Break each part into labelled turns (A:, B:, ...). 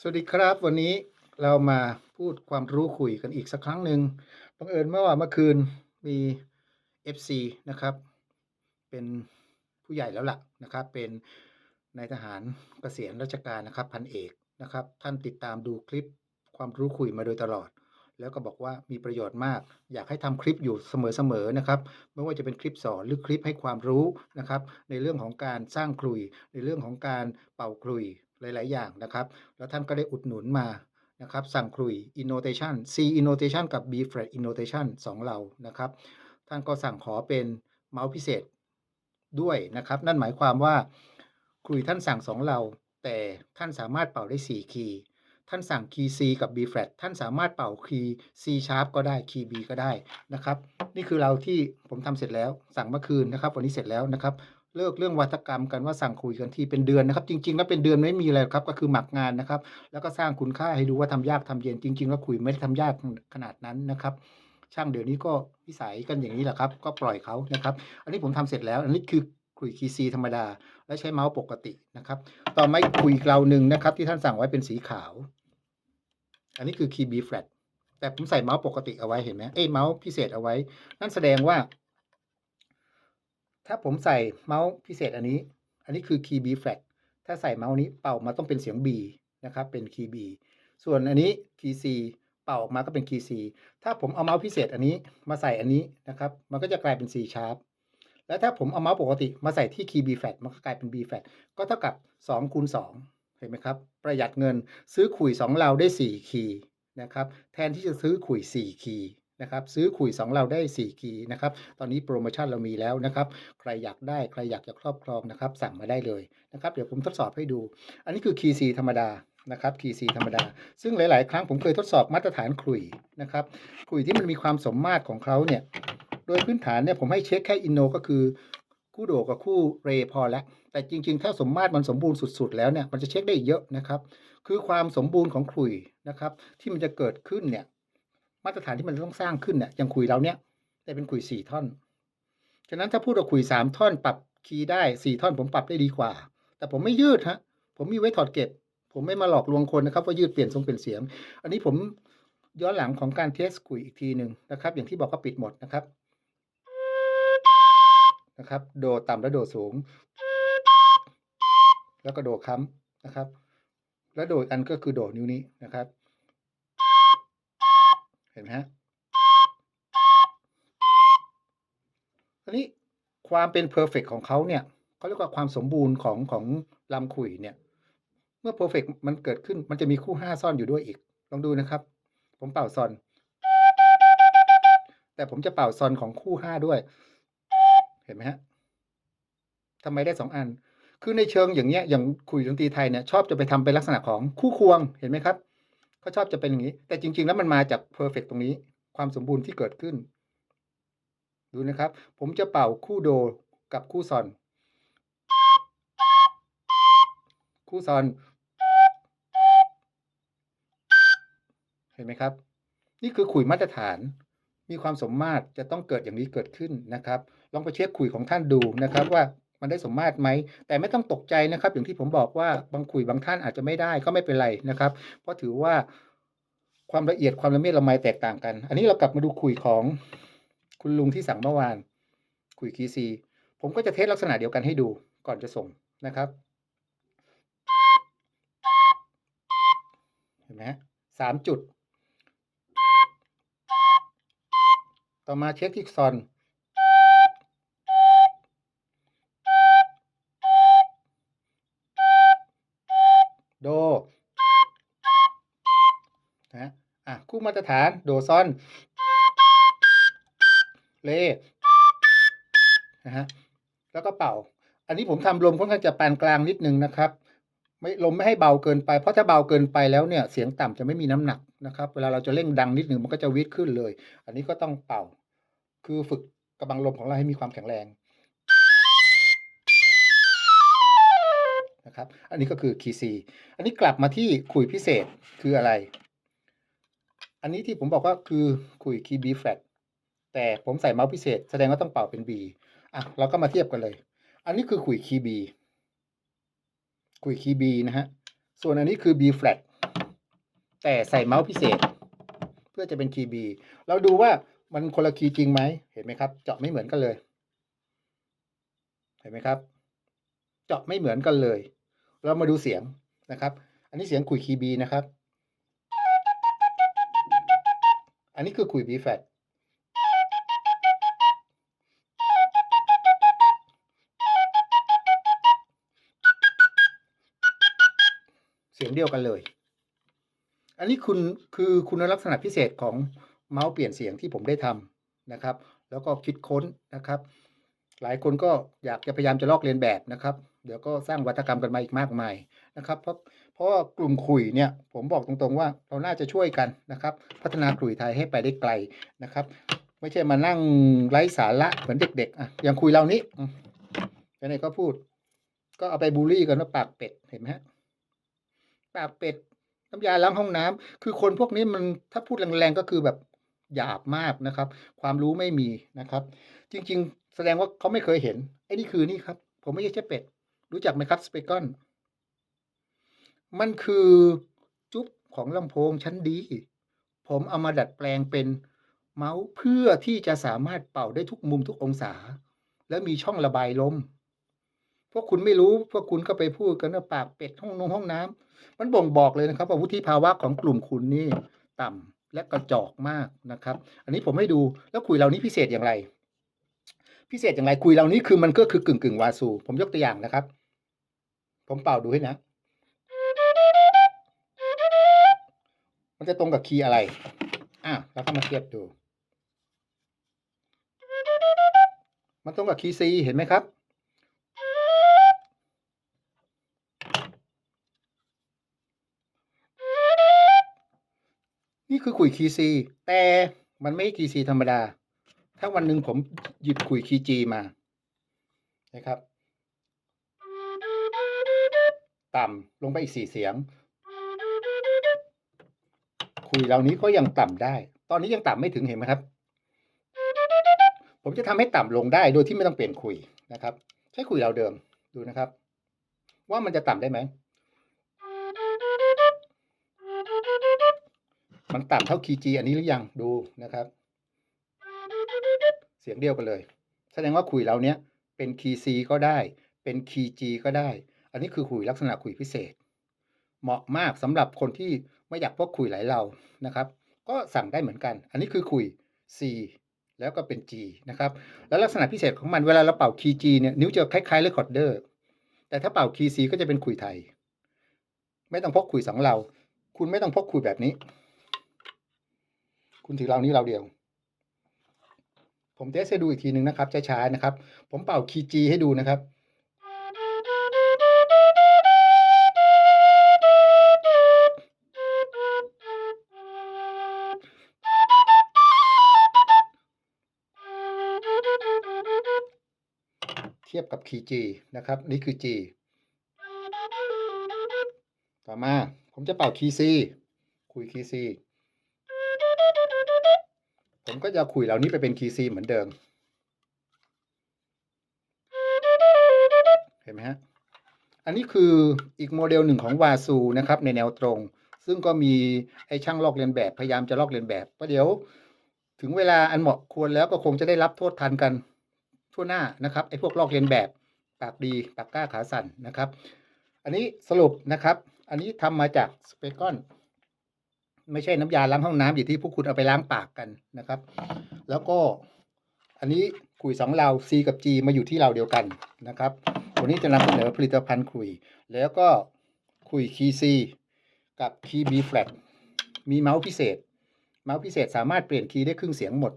A: สวัสดีครับ วันนี้เรามาพูดความรู้คุยกันอีกสักครั้งหนึ่งบังเอิญเมื่อว่าเมื่อคืนมี FC นะครับ เป็นผู้ใหญ่แล้วล่ะนะครับ เป็นนายทหารเกษียณราชการนะครับพันเอกนะครับ ท่านติดตามดูคลิปความรู้คุยมาโดยตลอด แล้วก็บอกว่ามีประโยชน์มาก อยากให้ทำคลิปอยู่เสมอๆนะครับ ไม่ว่าจะเป็นคลิปสอนหรือคลิปให้ความรู้นะครับ ในเรื่องของการสร้างคลุย ในเรื่องของการเป่าคลุย หลาย ๆ อย่างนะครับ แล้วท่านก็ได้อุดหนุนมานะครับ สั่งคลุย innotation C innotation กับ B flat innotation สองเรานะครับ ท่านก็สั่งขอเป็นเมาส์พิเศษด้วยนะครับ นั่นหมายความว่าคลุยท่านสั่งสองเรา แต่ท่านสามารถเป่าได้ 4 คีย์ท่านสั่งคีย์ C กับ B flat ท่านสามารถเป่าคีย์ C sharp ก็ได้คีย์ B ก็ได้นะครับ นี่คือเราที่ผมทำเสร็จแล้วสั่งเมื่อคืนนะครับ วันนี้เสร็จแล้วนะครับ เลิกเรื่องวัฒกรรมกันว่าสั่งคุยกันทีเป็นเดือนนะครับ จริง ๆ แล้วเป็นเดือนไม่มีอะไรครับก็คือหมักงานนะครับ แล้วก็สร้างคุณค่าให้ดูว่าทำยากทำเย็นจริง ๆ แล้วคุยไม่ได้ทำยากขนาดนั้นนะครับ ช่างเดี๋ยวนี้ก็วิสัยกันอย่างนี้แหละครับ ก็ปล่อยเขานะครับ อันนี้ผมทำเสร็จแล้ว อันนี้คือคุยคีซีธรรมดา และใช้เมาส์ปกตินะครับ ต่อมาคุยกเราหนึ่งนะครับ ที่ท่านสั่งไว้เป็นสีขาว อันนี้คือคีย์ B flat แต่ผมใส่เมาส์ปกติเอาไว้เห็นไหมเอ้เมาส์พิเศษเอาไว้ นั่นแสดงว่า ถ้าผมใส่เมาส์พิเศษอันนี้ อันนี้คือคีย์ B flat ถ้าใส่เมาส์นี้เป่ามาต้องเป็นเสียง B นะครับเป็นคีย์ B ส่วนอันนี้คีย์ C เป่าออกมาก็เป็นคีย์ C ถ้าผมเอาเมาส์พิเศษอันนี้มาใส่อันนี้นะครับ มันก็จะกลายเป็น C sharp แล้วถ้าผมเอาเมาส์ปกติมาใส่ที่คีย์ B flat มันก็กลายเป็น B flat ก็เท่ากับ2คูณ2เห็นไหมครับ ประหยัดเงินซื้อขุย 2 เราได้ 4 คีย์นะครับ แทนที่จะซื้อขุย 4 คีย์ นะครับซื้อขุย2เราได้4คีนะครับตอนนี้โปรโมชั่นเรามีแล้วนะครับ ใครอยากได้ใครอยากจะครอบครองนะครับ สั่งมาได้เลยนะครับ เดี๋ยวผมทดสอบให้ดู อันนี้คือคีย์ C ธรรมดานะครับคีย์ C ธรรมดา ซึ่งหลาย ๆ ครั้งผมเคยทดสอบมาตรฐานขุยนะครับขุยที่มันมีความสมมาตรของเขาเนี่ยโดยพื้นฐานเนี่ยผมให้เช็คแค่อินโนก็คือคู่โดกับคู่เรพอแล้วแต่จริง ๆ ถ้าสมมาตรมันสมบูรณ์สุด ๆ แล้วเนี่ยมันจะเช็คได้เยอะนะครับ คือความสมบูรณ์ของขุยนะครับ ที่มันจะเกิดขึ้นเนี่ย มาตรฐานที่มันต้องสร้างขึ้นเนี่ยอย่างขลุ่ยเราเนี่ยได้เป็นขลุ่ยสี่ท่อน ฉะนั้นถ้าพูดว่าขลุ่ยสามท่อนปรับคีย์ได้สี่ท่อนผมปรับได้ดีกว่า แต่ผมไม่ยืดฮะ ผมมีไว้ถอดเก็บ ผมไม่มาหลอกลวงคนนะครับว่ายืดเปลี่ยนทรงเปลี่ยนเสียง อันนี้ผมย้อนหลังของการเทสคุยอีกทีหนึ่งนะครับ อย่างที่บอกก็ปิดหมดนะครับนะครับ โดต่ำและโดสูง แล้วก็โดค้ำนะครับ แล้วโดอันก็คือโดนิ้วนี้นะครับ เห็นไหมฮะอันนี้ความเป็นเพอร์เฟกของเขาเนี่ยเขาเรียกว่าความสมบูรณ์ของของลำขุยเนี่ย เมื่อเพอร์เฟกมันเกิดขึ้นมันจะมีคู่ห้าซ่อนอยู่ด้วยอีก ลองดูนะครับ ผมเป่าซอน แต่ผมจะเป่าซอนของคู่ห้าด้วย เห็นไหมฮะทำไมได้สองอัน คือในเชิงอย่างเงี้ยอย่างคุยดนตรีไทยเนี่ยชอบจะไปทำเป็นลักษณะของคู่ควงเห็นไหมครับ เขาชอบจะเป็นอย่างนี้ แต่จริง ๆ แล้วมันมาจากเพอร์เฟกตรงนี้ ความสมบูรณ์ที่เกิดขึ้น ดูนะครับ ผมจะเป่าคู่โดกับคู่ซอน คู่ซอน เห็นไหมครับ นี่คือขุยมาตรฐานมีความสมมาตรจะต้องเกิดอย่างนี้เกิดขึ้นนะครับ ลองไปเช็คขุยของท่านดูนะครับว่า มันได้สมมาตรไหม แต่ไม่ต้องตกใจนะครับ อย่างที่ผมบอกว่าบางขุยบางท่านอาจจะไม่ได้ก็ไม่เป็นไรนะครับ เพราะถือว่าความละเอียดความละเมียดละไมแตกต่างกัน อันนี้เรากลับมาดูขุยของคุณลุงที่สั่งเมื่อวานขุยคีซี ผมก็จะเทสลักษณะเดียวกันให้ดูก่อนจะส่งนะครับเห็นไหมสามจุด ต่อมาเช็คที่ซอน นะอะคู่มาตรฐานโดซอนเลนะฮะแล้วก็เป่า อันนี้ผมทำลมค่อนข้างจะปานกลางนิดนึงนะครับ ไม่ลมไม่ให้เบาเกินไป เพราะถ้าเบาเกินไปแล้วเนี่ยเสียงต่ำจะไม่มีน้ำหนักนะครับ เวลาเราจะเร่งดังนิดหนึ่งมันก็จะวิดขึ้นเลย อันนี้ก็ต้องเป่า คือฝึกกระบังลมของเราให้มีความแข็งแรงนะครับ อันนี้ก็คือคีซีอันนี้กลับมาที่ขุยพิเศษคืออะไร อันนี้ที่ผมบอกว่าคือขุยคีย์ B flat แต่ผมใส่เมาส์พิเศษ แสดงว่าต้องเป่าเป็น B อะเราก็มาเทียบกันเลย อันนี้คือขุยคีย์ B ขุยคีย์ B นะฮะ ส่วนอันนี้คือ B flat แต่ใส่เมาส์พิเศษ เพื่อจะเป็นคีย์ B เราดูว่ามันคนละคีย์จริงไหมเห็นไหมครับ เจาะไม่เหมือนกันเลย เห็นไหมครับ เจาะไม่เหมือนกันเลย เรามาดูเสียงนะครับ อันนี้เสียงคุยคีย์ B นะครับ อันนี้คือคุย B flat เสียงเดียวกันเลย อันนี้คุณคือคุณลักษณะพิเศษของเมาส์เปลี่ยนเสียงที่ผมได้ทำนะครับ แล้วก็คิดค้นนะครับ หลายคนก็อยากจะพยายามจะลอกเลียนแบบนะครับ เดี๋ยวก็สร้างวัฒกรรมกันมาอีกมากมายนะครับ เพราะเพราะว่ากลุ่มขุยเนี่ยผมบอกตรงๆว่าเราน่าจะช่วยกันนะครับ พัฒนาขุยไทยให้ไปได้ไกลนะครับ ไม่ใช่มานั่งไร้สาระเหมือนเด็กๆอะอย่างคุยเรานี้ไหนก็พูด ก็เอาไปบูลลี่กันว่าปากเป็ดเห็นไหมฮะปากเป็ดน้ำยาล้างห้องน้ำคือคนพวกนี้มันถ้าพูดแรงๆก็คือแบบหยาบมากนะครับ ความรู้ไม่มีนะครับ จริง ๆ แสดงว่าเขาไม่เคยเห็น ไอ้นี่คือนี่ครับ ผมไม่ใช่เจ๊เป็ด รู้จักไหมครับสเปกอนมันคือจุ๊บของลำโพงชั้นดี ผมเอามาดัดแปลงเป็นเมาส์เพื่อที่จะสามารถเป่าได้ทุกมุมทุกองศา และมีช่องระบายลม พวกคุณไม่รู้ พวกคุณก็ไปพูดกันว่าปากเป็ดห้องนงห้องน้ำมันบ่งบอกเลยนะครับว่าวุฒิภาวะของกลุ่มคุณนี่ต่ำและกระจอกมากนะครับ อันนี้ผมให้ดูแล้วคุยเรานี้พิเศษอย่างไร พิเศษอย่างไรคุยเรานี้คือมันก็คือกึ่งกึ่งวาซูผมยกตัวอย่างนะครับ ผมเป่าดูให้นะ มันจะตรงกับคีย์อะไรอะแล้วก็มาเทียบดู มันตรงกับคีย์ซีเห็นไหมครับนี่คือขุยคีย์ซีแต่มันไม่คีย์ซีธรรมดา ถ้าวันหนึ่งผมหยิบขุยคีย์จีมา นะครับ ต่ำลงไปอีกสี่เสียง คุยเหล่านี้ก็ยังต่ำได้ ตอนนี้ยังต่ำไม่ถึงเห็นไหมครับ ผมจะทำให้ต่ำลงได้โดยที่ไม่ต้องเปลี่ยนคุยนะครับ ใช้คุยเราเดิมดูนะครับ ว่ามันจะต่ำได้ไหมมันต่ำเท่าคีย์จีอันนี้หรือยังดูนะครับ เสียงเดียวกันเลย แสดงว่าคุยเราเนี้ยเป็นคีย์ซีก็ได้ เป็นคีย์จีก็ได้ อันนี้คือคุยลักษณะคุยพิเศษ เหมาะมากสำหรับคนที่ไม่อยากพวกคุยหลายเรานะครับ ก็สั่งได้เหมือนกัน อันนี้คือคุย C แล้วก็เป็น G นะครับ แล้วลักษณะพิเศษของมันเวลาเราเป่าคีย์ G เนี่ยนิ้วจะคล้ายๆเรคคอร์ดเดอร์ แต่ถ้าเป่าคีย์ C ก็จะเป็นคุยไทย ไม่ต้องพกคุยสองเรา คุณไม่ต้องพกคุยแบบนี้ คุณถือเรานี้เราเดียว ผมเทสให้ดูอีกทีหนึ่งนะครับช้าๆนะครับ ผมเป่าคีย์ G ให้ดูนะครับ เทียบกับคีย์ G นะครับ นี่คือ G ต่อมาผมจะเป่าคีย์ C คุยคีย์ C ผมก็จะคุยเหล่านี้ไปเป็นคีย์ C เหมือนเดิม เห็นไหมฮะ อันนี้คืออีกโมเดลหนึ่งของวาซูนะครับ ในแนวตรง ซึ่งก็มีไอ้ช่างลอกเลียนแบบพยายามจะลอกเลียนแบบประเดี๋ยว ถึงเวลาอันเหมาะควรแล้วก็คงจะได้รับโทษทันกันทั่วหน้านะครับไอ้พวกลอกเลียนแบบปากดีปากกล้าขาสั่นนะครับ อันนี้สรุปนะครับ อันนี้ทำมาจากสเปกอน ไม่ใช่น้ำยาล้างห้องน้ำอย่างที่พวกคุณเอาไปล้างปากกันนะครับ แล้วก็อันนี้คุยสองเรา C กับ G มาอยู่ที่เราเดียวกันนะครับ วันนี้จะนำเสนอผลิตภัณฑ์คุย แล้วก็คุยคีย์ C กับคีย์ B flat มีเมาส์พิเศษ เมาส์พิเศษสามารถเปลี่ยนคีย์ได้ครึ่งเสียงหมด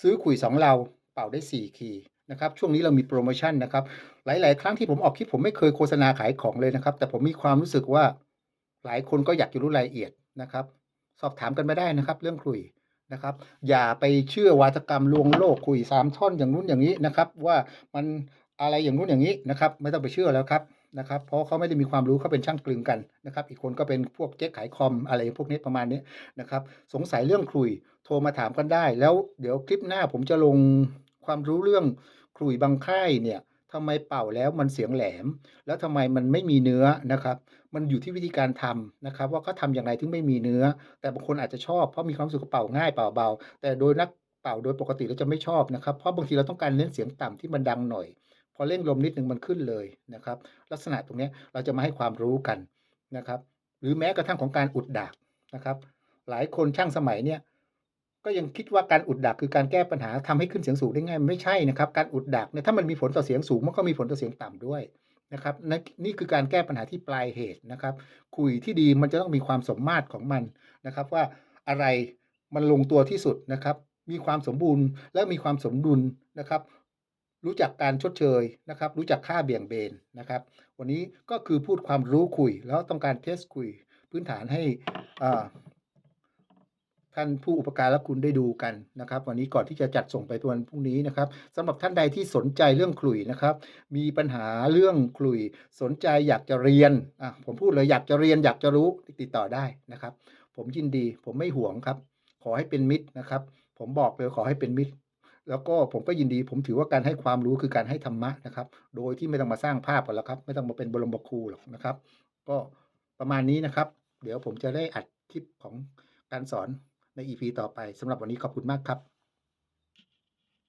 A: ซื้อคุยสองเราเป่าได้ 4 คีย์นะครับช่วงนี้เรามีโปรโมชั่นนะครับ หลาย ๆ ครั้งที่ผมออกคลิปผมไม่เคยโฆษณาขายของเลยนะครับ แต่ผมมีความรู้สึกว่าหลายคนก็อยากจะรู้รายละเอียดนะครับ สอบถามกันไม่ได้นะครับ เรื่องคุยนะครับ อย่าไปเชื่อวาทกรรมลวงโลกคุยสามท่อนอย่างนู้นอย่างนี้นะครับ ว่ามันอะไรอย่างนู้นอย่างนี้นะครับ ไม่ต้องไปเชื่อแล้วครับนะครับ เพราะเขาไม่ได้มีความรู้เขาเป็นช่างกลึงกันนะครับ อีกคนก็เป็นพวกเจ๊ขายคอมอะไรพวกนี้ประมาณนี้นะครับ สงสัยเรื่องคุยโทรมาถามกันได้ แล้วเดี๋ยวคลิปหน้าผมจะลงความรู้เรื่องคุยบางค่ายเนี่ย ททำไมเป่าแล้วมันเสียงแหลม แล้วทำไมมันไม่มีเนื้อนะครับ มันอยู่ที่วิธีการทำนะครับ ว่าเขาทำยังไงถึงไม่มีเนื้อ แต่บางคนอาจจะชอบเพราะมีความสึกว่าเป่าง่ายเป่าเบา แต่โดยนักเป่าโดยปกติแล้วจะไม่ชอบนะครับ เพราะบางทีเราต้องการเน้นเสียงต่ำที่มันดังหน่อย พอเร่งลมนิดหนึ่งมันขึ้นเลยนะครับ ลักษณะตรงนี้เราจะมาให้ความรู้กันนะครับ หรือแม้กระทั่งของการอุดดากนะครับ หลายคนช่างสมัยเนี่ย ก็ยังคิดว่าการอุดดักคือการแก้ปัญหาทำให้ขึ้นเสียงสูงได้ง่ายไม่ใช่นะครับ การอุดดักเนี่ยถ้ามันมีผลต่อเสียงสูงมันก็มีผลต่อเสียงต่ำด้วยนะครับนี่คือการแก้ปัญหาที่ปลายเหตุนะครับ คุยที่ดีมันจะต้องมีความสมมาตรของมันนะครับ ว่าอะไรมันลงตัวที่สุดนะครับ มีความสมบูรณ์และมีความสมดุลนะครับ รู้จักการชดเชยนะครับ รู้จักค่าเบี่ยงเบนนะครับ วันนี้ก็คือพูดความรู้คุยแล้วต้องการเทสคุยพื้นฐานให้อ่า ท่านผู้อุปการะคุณได้ดูกันนะครับ วันนี้ก่อนที่จะจัดส่งไปวันพรุ่งนี้นะครับสำหรับท่านใดที่สนใจเรื่องขลุ่ยนะครับ มีปัญหาเรื่องขลุ่ยสนใจอยากจะเรียนอะผมพูดเลยอยากจะเรียนอยากจะรู้ติดต่อได้นะครับ ผมยินดีผมไม่ห่วงครับ ขอให้เป็นมิตรนะครับ ผมบอกเลยขอให้เป็นมิตร แล้วก็ผมก็ยินดี ผมถือว่าการให้ความรู้คือการให้ธรรมะนะครับ โดยที่ไม่ต้องมาสร้างภาพกันแล้วครับ ไม่ต้องมาเป็นบรมครูหรอกนะครับ ก็ประมาณนี้นะครับ เดี๋ยวผมจะได้อัดคลิปของการสอน ใน EP ต่อไปสำหรับวันนี้ขอบคุณมากครับ